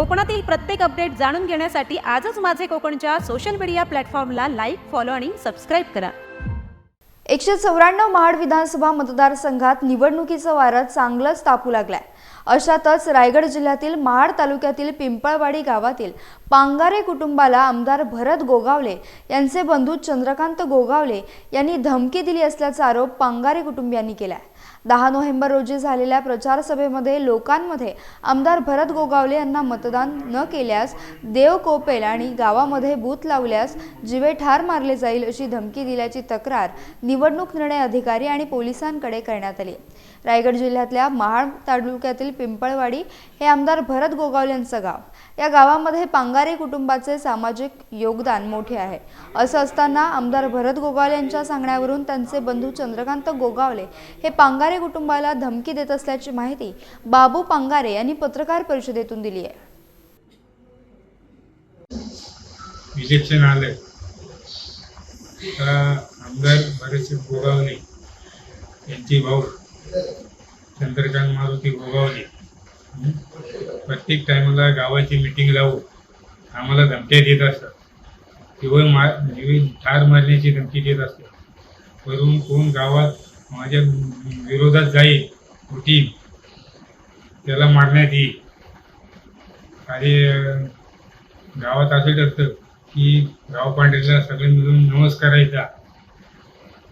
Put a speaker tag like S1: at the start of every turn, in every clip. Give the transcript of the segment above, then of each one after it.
S1: कोकणातील प्रत्येक अपडेट जाणून घेण्यासाठी आजच माझे कोकणच्या सोशल मीडिया प्लॅटफॉर्मला लाईक फॉलो आणि सबस्क्राईब करा.
S2: एकशे चौऱ्याण्णव महाड विधानसभा मतदारसंघात निवडणुकीचं वारं चांगलंच तापू लागलंय. अशातच रायगड जिल्ह्यातील महाड तालुक्यातील पिंपळवाडी गावातील पांगारे कुटुंबाला आमदार भरत गोगावले यांचे बंधू चंद्रकांत गोगावले यांनी धमकी दिली असल्याचा आरोप पांगारे कुटुंबियांनी केला. दहा नोव्हेंबर रोजी झालेल्या प्रचारसभेमध्ये लोकांमध्ये आमदार भरत गोगावले यांना मतदान न केल्यास देव कोपेल आणि गावामध्ये बूथ लावल्यास जिवे ठार मारले जाईल अशी धमकी दिल्याची तक्रार निवडणूक निर्णय अधिकारी आणि पोलिसांकडे करण्यात आली. रायगड जिल्ह्यातल्या महाड तालुक्यातील पिंपळवाडी हे आमदार भरत गोगावले यांचं गाव. या गावामध्ये पांगारे कुटुंबाचे सामाजिक योगदान मोठे आहे. असं असताना आमदार भरत गोगावले यांच्या सांगण्यावरून त्यांचे बंधू चंद्रकांत गोगावले हे पांगारे कुटुंबाला धमकी देत असल्याची माहिती बाबू पांगारे यांनी पत्रकार परिषदेतून दिली आहे.
S3: इलेक्शन आलं तर आमदार भरतसिंग गोगावले यांचे भाऊ चंद्रकांत मारुती गोगावले प्रत्येक टायमाला गावाची मिटिंग लावून आम्हाला धमक्या देत असतात. किंवा मा म्हणजे ठार मारण्याची धमकी देत असतात. वरून कोण गावात माझ्या विरोधात जाईल उठील त्याला मारण्यात येईल. आणि गावात असं ठरतं की गाव पांढरीला सगळे मिळून नमस्कारायचा. करायचा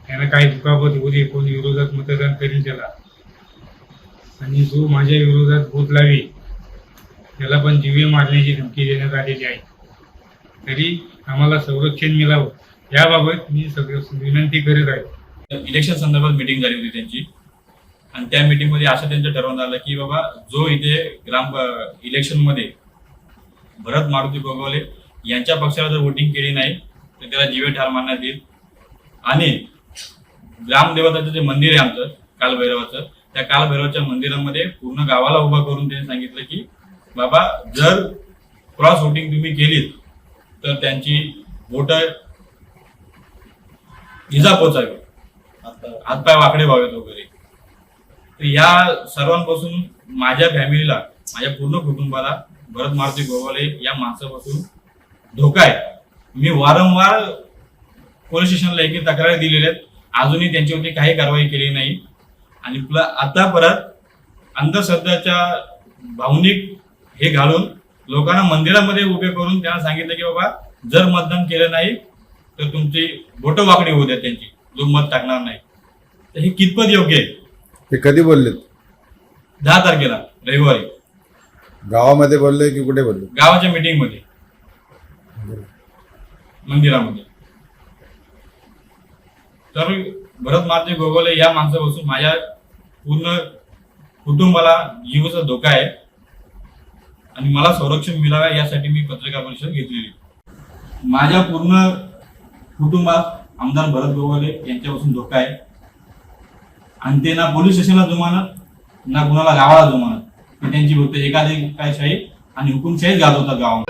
S3: त्यानं काही दुखापत होऊ दे कोण विरोधात मतदान करील त्याला. आणि जो माझ्या विरोधात भूत लावी त्याला पण जीवे मारण्याची धमकी देण्यात आलेली आहे. तरी आम्हाला संरक्षण मिळावं याबाबत मी सगळं विनंती करीत आहे.
S4: इलेक्शन संदर्भात मीटिंग झाली होती त्यांची. आणि त्या मीटिंगमध्ये असं त्यांचं ठरवण्यात आलं की बाबा जो इथे ग्राम इलेक्शनमध्ये भरत मारुती गोगावले यांच्या पक्षाला जर वोटिंग केली नाही तर त्याला जीवे ठार मारण्यात येईल. आणि ग्रामदेवताचं जे मंदिर आहे आमचं कालभैरवाचं त्या कालभैरवाच्या मंदिरामध्ये पूर्ण गावाला उभा करून त्यांनी सांगितलं की बाबा जर क्रॉस वोटिंग तुम्ही केलीत तर त्यांची वोटर इजा पोचावी. हातपाय वाकडे व्हावेत वगैरे. तर या सर्वांपासून माझ्या फॅमिलीला माझ्या पूर्ण कुटुंबाला भरत मारुती गोवाले या माणसापासून धोका आहे. मी वारंवार पोलीस स्टेशनला एक तक्रारी दिलेल्या आहेत. अजूनही त्यांच्यावरती काही कारवाई केली नाही. आणि प्ल आता परत अंधश्रद्धाच्या भावनिक हे घालून लोकांना मंदिरामध्ये उभे करून त्यांना सांगितलं की बाबा जर मतदान केलं नाही तर तुमची बोटं वाकडी होऊ द्या त्यांची. जो मत टाकणार नाही. तर हे कितपत योग्य आहे?
S5: ते कधी बोललेत?
S4: दहा तारखेला रविवारी.
S5: गावामध्ये बोलले की कुठे बोलले?
S4: गावाच्या मीटिंगमध्ये. मंदिरामध्ये. तर भरत महाराज गोगोले या माणसापासून माझ्या पूर्ण कुटुंबाला जीवाचा धोका आहे. आणि मला संरक्षण मिळावं यासाठी मी पत्रकार परिषद घेतलेली. माझ्या पूर्ण कुटुंबात आमदार भरत गोगोले यांच्यापासून धोका आहे. आणि ते ना पोलीस स्टेशनला जुमानत ना कुणाला गावाला जुमानत. त्यांची फक्त एकाधिकारशाही आणि हुकुमशाहीच गाजवतात गावामध्ये.